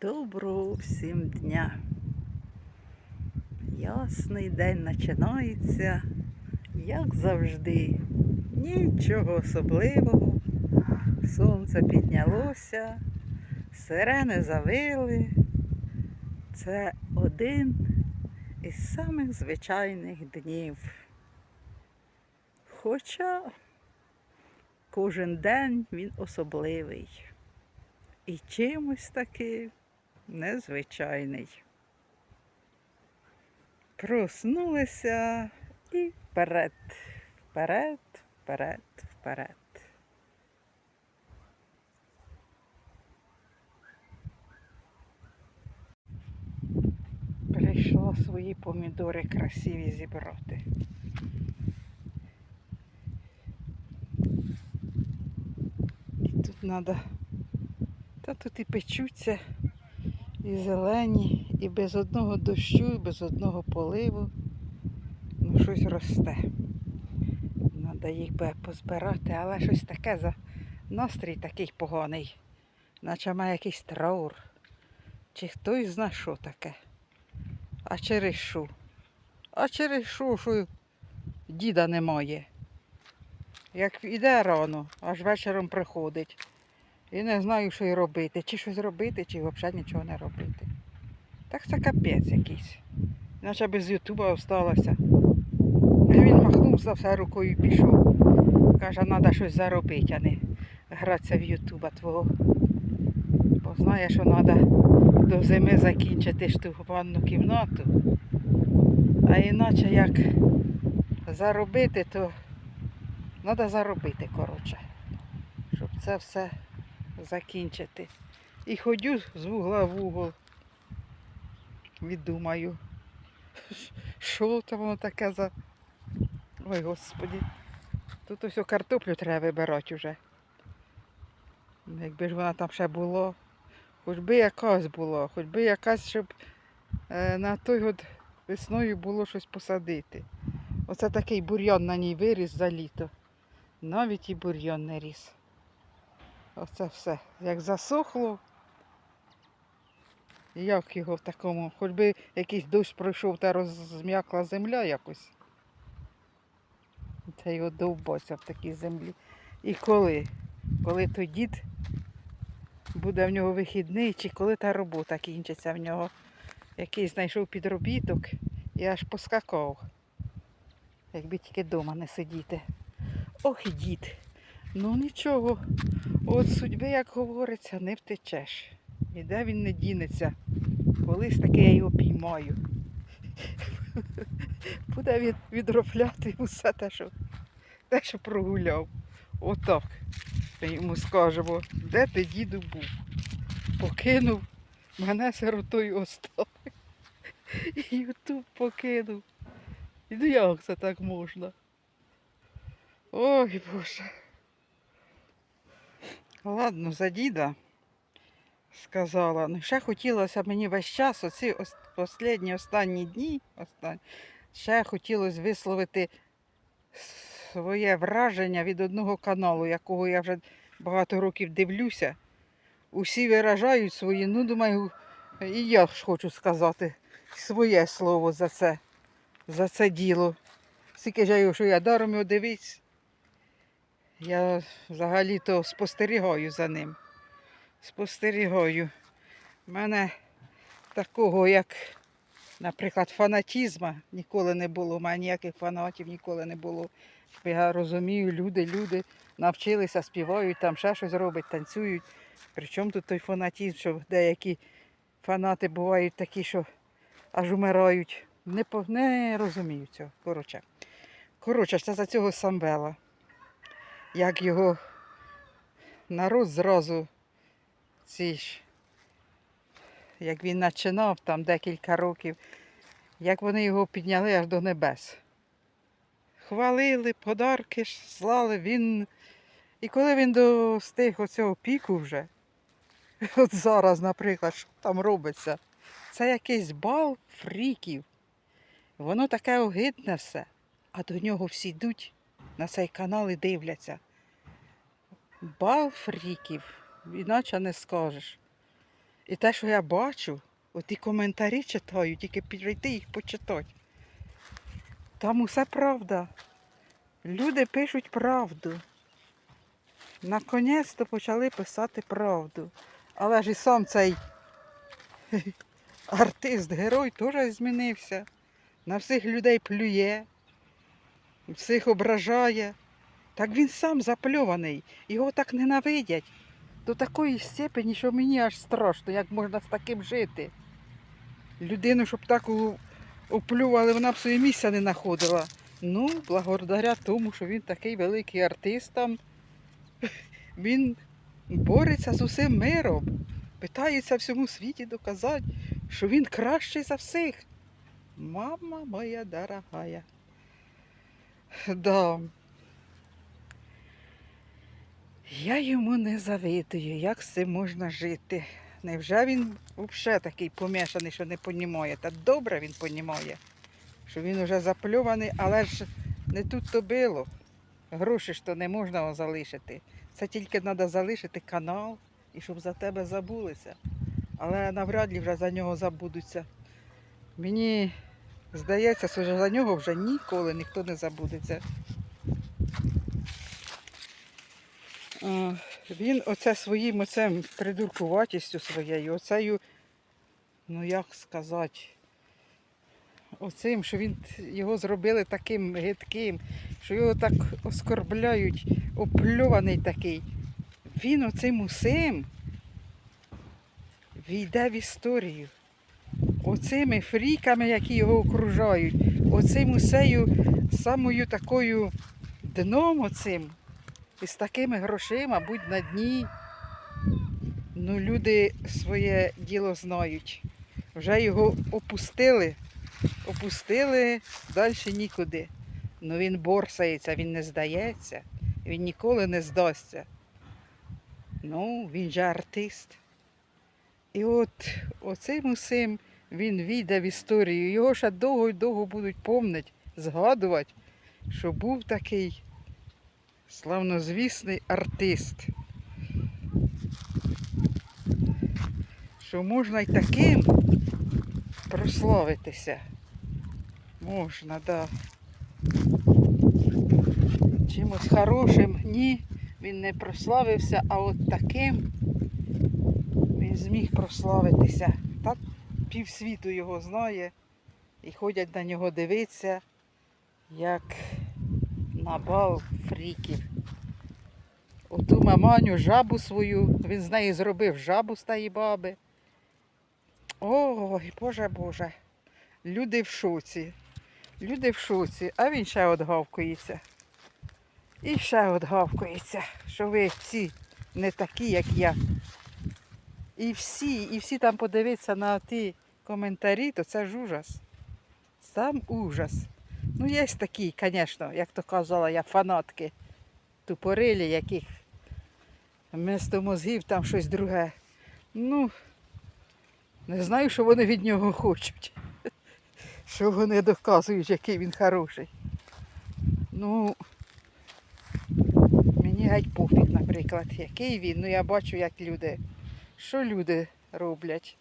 Доброго всім дня. Ясний день починається, як завжди. Нічого особливого. Сонце піднялося, сирени завили. Це один із самих звичайних днів. Хоча кожен день він особливий і чимось таки незвичайний. Проснулися і вперед, вперед, вперед, вперед. Прийшла свої помідори красиві зібрати. І тут треба та тут і печуться, і зелені, і без одного дощу, і без одного поливу. Ну, щось росте. Треба їх би позбирати, але щось таке за настрій такий поганий. Наче має якийсь траур. Чи хтось зна, що таке. А через що? А через що, що діда немає. Як іде рано, аж вечором приходить. І не знаю, що й робити. Чи щось робити, чи взагалі нічого не робити. Так це капець якийсь. Наче без Ютуба осталося. І він махнувся все рукою і пішов. Каже, треба щось заробити, а не гратися в Ютуба твого. Бо знає, що треба до зими закінчити ту ванну кімнату. А іначе як заробити, то треба заробити, коротше. Щоб це все закінчити. І ходю з вугла в угол. І думаю, що це воно таке за. Ой, господі. Тут ось картоплю треба вибирати вже. Якби ж вона там ще було, хоч би якась була, хоч би якась, щоб е, на той год весною було щось посадити. Оце такий бур'ян на ній виріс за літо. Навіть і бур'ян не ріс. Оце все. Як засохло. Як його в такому, хоч би якийсь дощ пройшов та розм'якла земля якось. Та його довбося в такій землі. І коли? Коли той дід буде в нього вихідний, чи коли та робота кінчиться в нього, який знайшов підробіток і аж поскакав. Якби тільки вдома не сидіти. Ох і дід. Ну нічого, от судьби, як говориться, не втечеш. І де він не дінеться. Колись таки я його піймаю. Буде він відробляти усе те, що, те, що прогуляв. Отак. Ми йому скажемо, де ти діду був? Покинув, мене сиротою оставив. І ютуб покинув. І ну як це так можна? Ой Боже. Ладно, за діда сказала. Ну, ще хотілося мені весь час, оці останні останні дні, останні, ще хотілося висловити своє враження від одного каналу, якого я вже багато років дивлюся. Усі виражають свої, ну думаю, і я ж хочу сказати своє слово за це, за це діло. Скільки я що я даром його дивись. Я взагалі-то спостерігаю за ним. Спостерігаю. У мене такого, як, наприклад, фанатізма ніколи не було. У мене ніяких фанатів ніколи не було. Я розумію, люди, люди навчилися, співають, там ще щось роблять, танцюють. Причому тут той фанатізм, що деякі фанати бувають такі, що аж умирають. Не, не розумію цього. Коротше. Коротше, це за цього Самвела як його народ зразу ці ж, як він починав там декілька років, як вони його підняли аж до небес. Хвалили, подарки ж слали, він. І коли він достиг оцього піку вже, от зараз, наприклад, що там робиться, це якийсь бал фріків. Воно таке огидне все, а до нього всі йдуть на цей канал і дивляться. Бал фріків, іначе не скажеш. І те, що я бачу, оті коментарі читаю, тільки підійти їх почитати. Там усе правда. Люди пишуть правду. Наконець-то почали писати правду. Але ж і сам цей артист, герой теж змінився. На всіх людей плює, всіх ображає. Так він сам запльований, його так ненавидять до такої степені, що мені аж страшно, як можна з таким жити. Людину, щоб так оплювали, вона б своє місця не знаходила. Ну, благодаря тому, що він такий великий артист він бореться з усім миром, питається всьому світі доказати, що він кращий за всіх. Мама моя дорогая. Да. Я йому не завидую, як з цим можна жити. Невже він взагалі такий помішаний, що не понімає? Та добре він понімає, що він уже запльований, але ж не тут то було. Гроші ж то не можна залишити. Це тільки треба залишити канал і щоб за тебе забулися. Але навряд ли вже за нього забудуться. Мені здається, що за нього вже ніколи ніхто не забудеться. А, Він оце своїм оцем придуркуватістю своєю, оцею, ну як сказати, оцим, що він його зробили таким гидким, що його так оскорбляють, опльований такий. Він оцим усім війде в історію. Оцими фріками, які його окружають, оцим усею самою такою дном оцим. І з такими грошима, будь на дні. Ну, люди своє діло знають. Вже його опустили, опустили далі нікуди. Ну він борсається, він не здається, він ніколи не здасться. Ну, він же артист. І от оцим усім він війде в історію. Його ще довго й довго будуть помнити, згадувати, що був такий славнозвісний артист. Що можна й таким прославитися. Можна, да. Чимось хорошим. Ні, він не прославився, а от таким він зміг прославитися. Так півсвіту його знає і ходять на нього дивитися, як на бал фріків. Оту маманю жабу свою, він з неї зробив жабу з тієї баби. Ой, Боже Боже. Люди в шоці. Люди в шоці, а він ще одгавкується. І ще одгавкується, що ви всі не такі, як я. І всі, і всі там подивитися на ті коментарі, то це ж ужас. Сам ужас. Ну, є такі, звісно, як то казала я, фанатки тупорилі, яких вместо мозгів там щось друге. Ну, не знаю, що вони від нього хочуть. Що вони доказують, який він хороший. Ну, мені геть пофіг, наприклад, який він. Ну я бачу, як люди. Що люди роблять?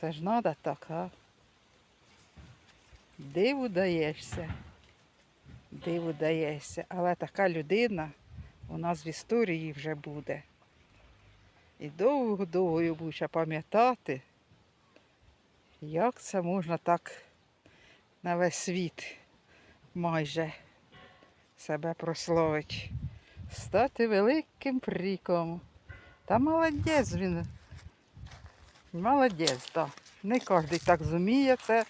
Це ж треба так, а? Диву даєшся. Диву даєшся. Але така людина у нас в історії вже буде. І довго-довго ще пам'ятати, як це можна так на весь світ майже себе прославити. Стати великим фріком. Та молодець він. Молодець, так. Не кожен так зуміє, це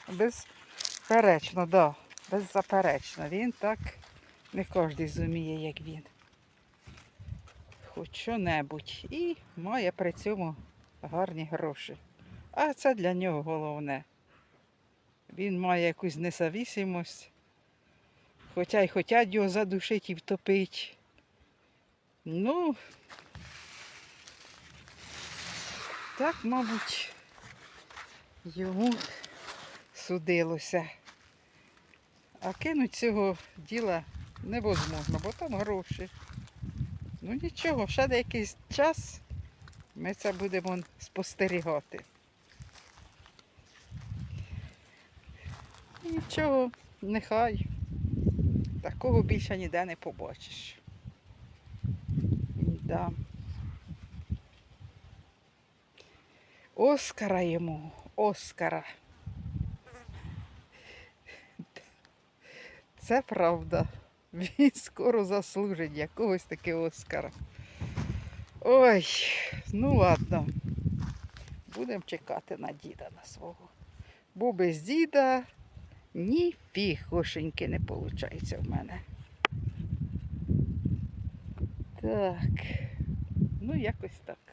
безперечно, да. Беззаперечно. Він так не кожен зуміє, як він. Хоч що-небудь. І має при цьому гарні гроші. А це для нього головне. Він має якусь независимость. Хоча й хотять його задушити і втопити. Ну, так, мабуть, йому судилося. А кинуть цього діла невозможно, бо там гроші. Ну нічого, ще деякий час Ми це будемо спостерігати. Нічого, нехай. Такого більше ніде не побачиш. Да. Оскара йому, Оскара. Це правда. Він скоро заслужить якогось таки Оскара. Ой, ну ладно. Будемо чекати на діда на свого. Бо без діда ні фігошеньки не виходить в мене. Так. Ну, якось так.